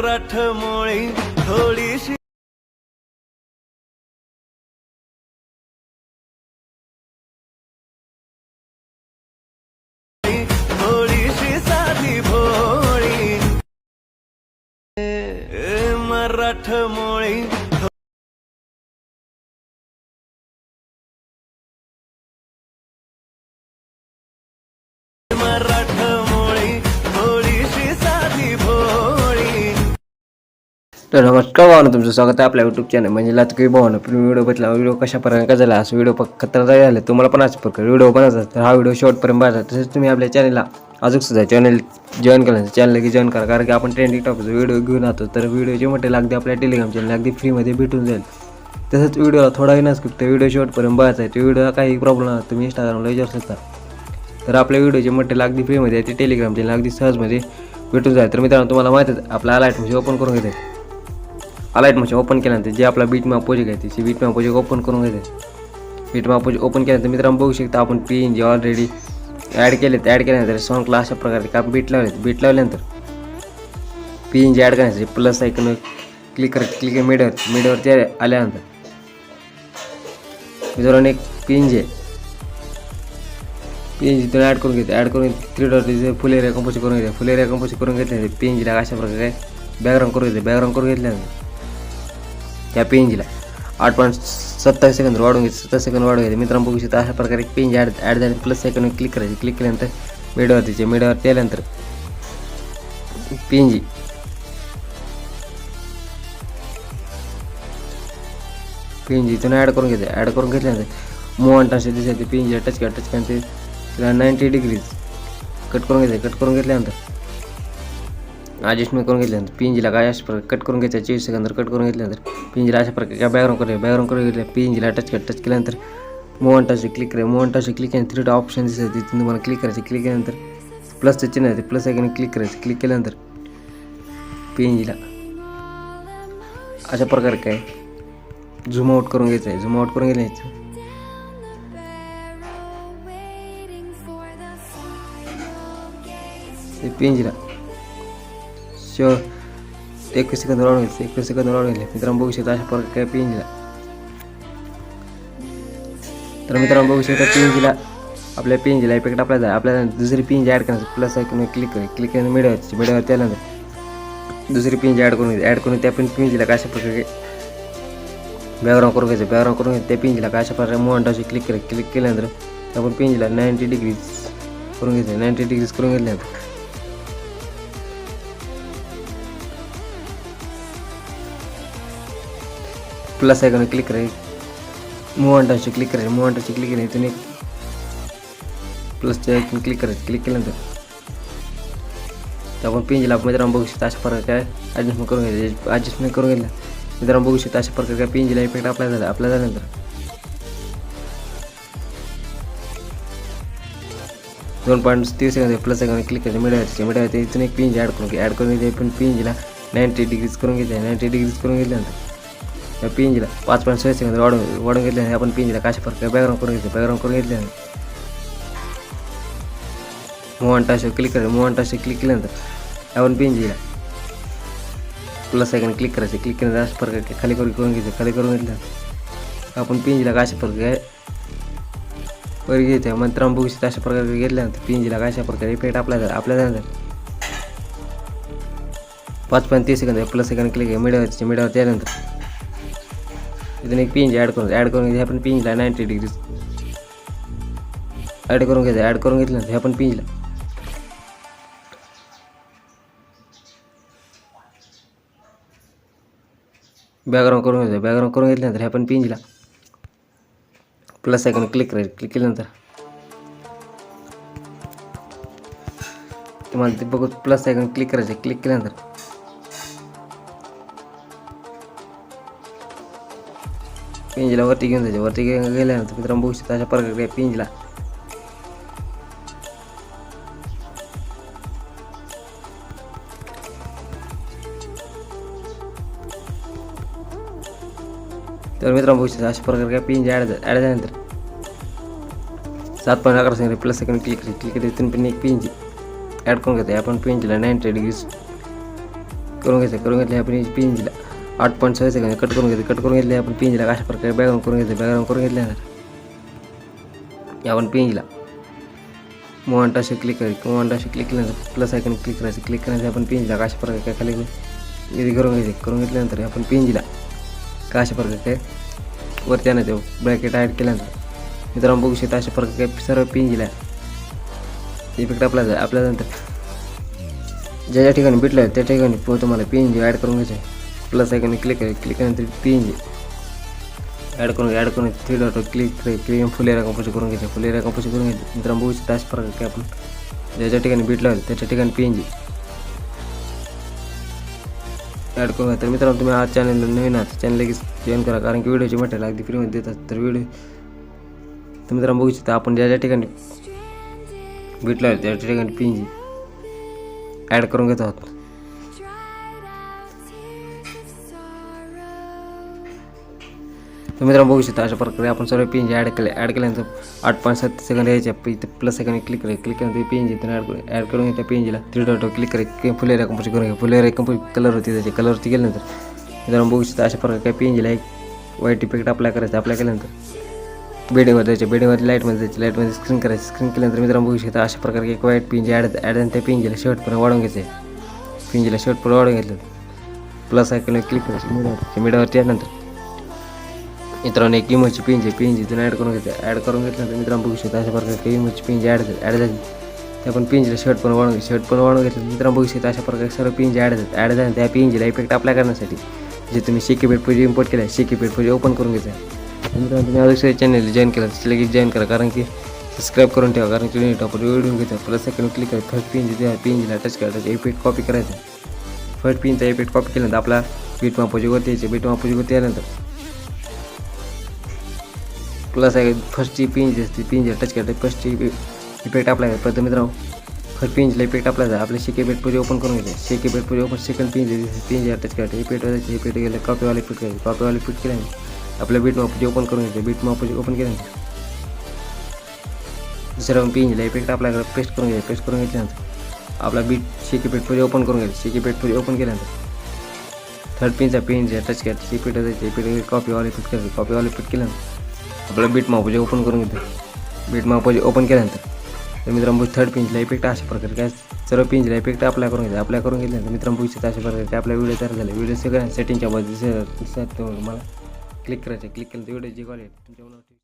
रठमोळी थोडीशी थोडीशी साधी भोळी. मराठमोळी तर नमस्कार भावना तुमचं स्वागत आहे आपल्या यूट्यूब चॅनल म्हणजे लातकी भावना तुम्ही व्हिडिओ बघितला व्हिडिओ कशा प्रकारे का झाला असं व्हिडिओ खतरा खतरनाक झाले तुम्हाला पण आज प्रकार व्हिडिओ बनायचा तर हा व्हिडिओ शॉर्टपर्यंत बघा तसेच तुम्ही आपल्या चॅनलला अजून सुद्धा चॅनल जॉईन केलं चॅनल की जॉईन करा. कारण की आपण ट्रेंडिंग टॉपिकचा व्हिडिओ घेऊन आहोत तर व्हिडिओचे मोठे अगदी आपल्या टेलिग्राम चॅनल अगदी फ्रीमध्ये भेटून जाईल. तसंच व्हिडिओला थोडाही नसतो तर व्हिडिओ शॉर्टपर्यंत बघायचा आहे. तो व्हिडिओला काही प्रॉब्लेम नाही तुम्ही इंस्टाग्रामला विचारू शकता. तर आपल्या व्हिडिओचे मटेरियल अगदी फ्रीमध्ये आहे. ते टेलिग्राम चॅनल अगदी सहजमध्ये भेटून जाईल. तर मित्रांनो तुम्हाला माहिती आहे आपला अलाइट म्हणजे ओपन करून घेते अलाइट मशीन ओपन केल्यानंतर जे आपला बीट मॅप प्रोजेक्ट आहे त्याची बीट मॅप प्रोजेक्ट ओपन करून घेते बीट मॅप प्रोजेक्ट ओपन केल्यानंतर मित्रांनो बघू शकता आपण P N G already add केले ॲड केल्यानंतर सॉन्गला अशा प्रकारे का बीट लावले beat P N G add करण्यासाठी प्लस ऐकून क्लिक कर क्लिक मीडियावर मीडियावरती आल्यानंतर मित्रांनो एक पी एन जी आहे पी एन जी तुम्ही ॲड करून घेते ॲड करून three dot full area compose करून घेते फुल एरिया कंपोज करून घेतले पी एन जीला अशा प्रकारे बॅकग्राऊंड करून घेते बॅकग्राऊंड करून घेतल्यानंतर त्या पी एन आठ पॉईंट सत्तावीस सेकंद वाढून घेते सत्तावीस सेकंद वाढून घेते मित्रांनो, बघू शकता, अशा प्रकारे P N G add add झाली प्लस सेकंड क्लिक करायची. क्लिक केल्यानंतर मीडियावर तिचे मीडियावर आल्यानंतर P N G P N G इथून ॲड करून घेते ॲड करून घेतल्यानंतर मूव अँड असे दिसते पी जी टच करा टच तिला नाईंटी डिग्रीज कट करून घेते कट करून घेतल्यानंतर ॲडजस्टमेंट करून घेतल्यानंतर पी एन जीला काय अशा प्रकारे कट करून घ्यायचं चोवीस सेकंदर कट करून घेतल्यानंतर पी एन जीला अशा प्रकारे काय बॅकग्राऊंड करूया बॅकग्राऊंड करून घेतल्या पी टच कर, टच केल्यानंतर मूव अँड टच क्लिक करा मूव अँड टच क्लिक केल्यानंतर थ्री ऑप्शन दिसते तिथून तुम्हाला क्लिक करायचे क्लिक केल्यानंतर प्लसचं ते प्लस आहे क्लिक करायचं क्लिक केल्यानंतर पी एन जीला अशा प्रकारे काय झूम आउट करून घ्यायचं झूम आउट करून घ्यायचं ते। शो एकवीस सेकंद वाढून होईल एकवीस सेकंद वाढून होईल मित्रांनो बघू शकता अशा प्रकारे काय तर मित्रांनो बघू शकता पिंजीला आपल्या पिंजीला इफेक्ट आपल्या झाला आपल्याला दुसरी पिंजी ॲड करायचं प्लस ऐकून क्लिक करेल क्लिक करून मिडियावरची मिडियावर त्यानंतर दुसरी पिंजी ॲड करून ॲड करून त्या पण पिंजीला कशा प्रकारे बॅकग्राऊंड करून घ्यायचं बॅकग्राऊंड करून घ्यायचं त्या पिंजीला कशा प्रकारे मोहनटाशी क्लिक करेल क्लिक केल्यानंतर आपण पिंजीला नाईंटी डिग्रीज करून घ्यायचं नाईंटी डिग्रीज करून घेतल्यानंतर प्लस आयकॉन क्लिक करायचं मूव अंटाशी क्लिक करायचं मूव अंटाशी क्लिक करें। इथून एक प्लसच्या आयकॉन क्लिक करायचं क्लिक केल्यानंतर तर आपण पिंजला मित्रांनो बघू शकता अशा प्रकारे काय ॲडजस्टमेंट करून घ्यायचं ॲडजस्टमेंट करून घेतलं मित्रांनो बघू शकता अशा प्रकारे काय पिंजला इफ़ेक्ट अप्लाय झाला अप्लाय झाल्यानंतर दोन पॉईंट तीस सेकंद प्लस सेकंद क्लिक करायचं मिडियावरती मिडियावरती इथून एक पिंज ॲड करून ॲड करून घेते पण पिंजला नाईंटी डिग्रीज करून घेतल्या नाईंटी डिग्रीज करून घेतल्यानंतर या पिंजीला पाच पॉईंट सहा सेकंद वाढून वाढून घेतल्याने आपण पिंजला कशा प्रकारे बॅकग्राऊंड करून घेतले बॅकग्राऊंड करून घेतल्याने मोहन टाशे क्लिक करायचं मोहन टाशे क्लिक केल्यानंतर आपण पिंजीला प्लस सेकंड क्लिक करायचं. क्लिक केल्यानंतर अशा प्रकारे खाली करून करून घ्यायचं खाली करून घेतल्यानंतर आपण पिंजीला कशा प्रकारे वर घ्यायचं मंत्राम बघू अशा प्रकारे घेतल्यानंतर पिंजीला कशा प्रकारे इफेक्ट आपल्या झाला. आपल्या झाल्यानंतर पाच पॉईंट तीस सेकंद प्लस सेकंड क्लिक आहे. मीडियावरची मीडियावर त्यानंतर इथून एक पिंज ॲड करून ॲड करून घ्यायचं आपण पिंजला नाईंटी डिग्रीज ॲड करून घ्यायचं ॲड करून घेतलं हे आपण पिंजला बॅकग्राऊंड करून घ्यायचं बॅकग्राऊंड करून घेतल्यानंतर हे आपण पिंजला प्लस आयकॉन क्लिक करायचं क्लिक केल्यानंतर तुम्हाला ते। बघू प्लस आयकॉन क्लिक करायचं क्लिक केल्यानंतर पिंजला वरती घेऊन जायचे वरती गेल्यानंतर मित्रांनो बघू शकता अशा प्रकारे पिंजला तर मित्रांनो बघू शकता अशा पिंज ॲड ॲड सात पॉईंट अकरा second plus second click click केली तिथून पण एक पिंज ॲड करून घेते आपण पिंजला नाईंटी डिग्रीज करून घ्यायचं करून घेतले आपण पिंजीला आठ पॉईंट सहा सेकंद. कट करून घेते कट करून घेतले. आपण पिंजीला अशा प्रकारे बॅकग्राऊंड करून घेतले बॅकग्राऊंड करून घेतल्यानंतर आपण पिंजीला मोहन असे क्लिक करायचे. मोहन असे क्लिक केल्यानंतर प्लस आयकन क्लिक करायचं. क्लिक करायचं आपण पिंजीला अशा प्रकारे काय खाली इथे करून घ्यायचे. करून घेतल्यानंतर आपण पिंजीला का अशा प्रकारे काय वरती आणायचं ब्रॅकेट ॲड केल्यानंतर. मित्रांनो बघू शकता अशा प्रकारे काय सर्व पिंजीला इफेक्ट आपला आपल्यानंतर. ज्या ज्या ठिकाणी भेटलं त्या ठिकाणी पो तुम्हाला पी एन ॲड करून घ्यायचं आहे. Plus icon click click N G add करून ॲड करून three dot click click full area compose करून घ्यायचं फुल एरिया कंपोज करून घ्यायचं मित्रांनो बघू शकता अशा प्रकारे भेटलं आहे त्याच्या ठिकाणी पी एन जी ॲड करून आज चॅनलला नवीन आहात चॅनल लगेच जॉईन करा, कारण की व्हिडिओची मटेरियल अगदी फ्रीमध्ये देतात तर व्हिडिओ तर मित्रांनो बघू शकता आपण ज्या ज्या ठिकाणी भेटलं आहे त्या ठिकाणी पी एन जी तर मित्रांनो बघू शकता अशा प्रकारे आपण सर्व पी एन जी ॲड केले. ॲड केल्यानंतर आठ पॉईंट सात सेकंड यायच्या इथं प्लस सेकंड क्लिक करायचं क्लिक केल्यानंतर पी एन जी ॲड करून ॲड करून त्या पी एन जीला थ्री डॉट क्लिक करायचं फुल कंपनी कंपोज करून घ्या. फुल कंपनी कंपोज कलर होती त्याचे. कलरवरती गेल्यानंतर मित्रांनो बघू शकता अशा प्रकारे पी एन जीला एक वाईट इफेक्ट अप्लाय करायचा. अप्लाय केल्यानंतर बेडिंगवर जायच्या बेडिंगवर लाईटमध्ये जायचे. लाईटमध्ये स्क्रीन करायची. स्क्रीन केल्यानंतर मित्रांनो बघू शकता अशा प्रकारे एक वाईट पिंजी ॲड ॲड त्या पिंजीला शेवटपर्यंत वाढवून घ्यायचे पिंजीला शेवटपर्यंत वाढवून घेतलं. प्लस आयकॉन क्लिक करायचं मिडियावरती मिडियावरती यानंतर मित्रांनो एक इमोची पिंज पिंज इथून ॲड करून घेते ॲड करून घेतल्यानंतर मित्रांनो बघू शकता अशा प्रकारे काही इमोची पिंज ॲड ॲड झाली. त्या पण पिंजला शर्ट पण वाढून शर्ट पण वाढवून घेतलं. मित्रांनो बघू शकता अशा प्रकारे सर्व पिंज ॲड झाले. ॲड झाले त्या पिंजला इफेक्ट अप्लाय करण्यासाठी. जे तुम्ही शेकी पेट पूजे इम्पोर्ट केलं आहे शेकी पेट पूजे ओपन करून घ्यायचं मित्रांनो तुम्ही अजून चॅनल जॉईन केलं तर लगेच जॉईन करा. कारण की सबस्क्राईब करून ठेवा. कारण की टॉपर व्हिडिओ घेतो प्लस सेकंड क्लिक करा. फर्स्ट पिंज त्या पिंजला टच करायचं इफेक्ट कॉपी करायचं. फर्स्ट पिनचा इफेक्ट कॉपी केल्यानंतर आपला बीट मापोजीवरती यायचे. बीट मापोजीवरती आल्यानंतर प्लस आहे फर्स्टची पिन जी असते पिन जी टच करते फर्स्टची इफ़ेक्ट अप्लाय करते प्रथम मित्रांनो फ़र्स्ट पिनला इफ़ेक्ट अप्लाय झाला आपल्या शेके बेट पूजे ओपन करून घ्यायचे शेके बेट पूजे open second pin G pin G touch करते इफ़ेक्ट वाजायचे इफ़ेक्ट गेले कॉपीवाले फिट करायचे कॉपीवाले फिट केल्याने आपल्या बीट मापोजी ओपन करून घ्यायचे बीट मापोजी ओपन केल्यानंतर दुसऱ्या पिनला इफ़ेक्ट अप्लाय करत पेस्ट करून घ्यायचे पेस्ट करून घेतल्यानंतर आपला बीट शेकी पेट पूजे ओपन करून घ्यायचे शेकी पेट पूजे ओपन केल्यानंतर थर्ड पिनचा पिन जे टच करायचे इफ़ेक्ट वाजायचे इफ़ेक्ट कॉपीवाले फिट करायचे कॉपीवाले फिट केल्यानंतर आपलं बीट मापाचे ओपन करून घेतो. बीट मापाचे ओपन केल्यानंतर तर मित्रांनो थर्ड पिंचला इफेक्ट अशा प्रकारे काय? सर्व पिंचला इफेक्ट अप्लाय करून घ्यायचा अप्लाय करून घेतल्यानंतर मित्रांनो बघू अशा प्रकारे आपला व्हिडिओ तयार झाला. व्हिडिओ सगळ्या सेटिंगच्या बाजूला मला क्लिक करायचं क्लिक केलं तर व्हिडिओची क्वालिटी तुमच्या